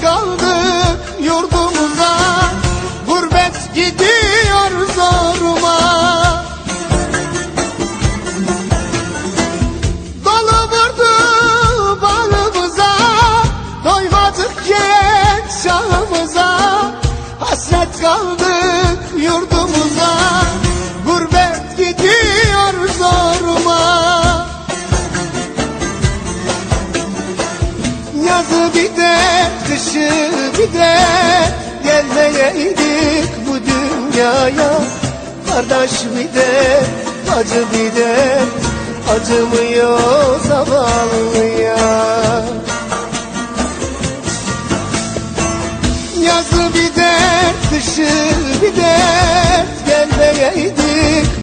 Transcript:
kaldı yurdumuza Gurbet gidiyor zoruma. Dolu vurdu balımıza Doymadık yek şahımıza Hasret kaldı yurdumuza Gurbet gidiyor zoruma. Yazı bir de kışı bir de gelmeyeydik bu dünyaya. Kardeş bir de acı bir de acımıyor zavallıya. Yazı bir dert, kışı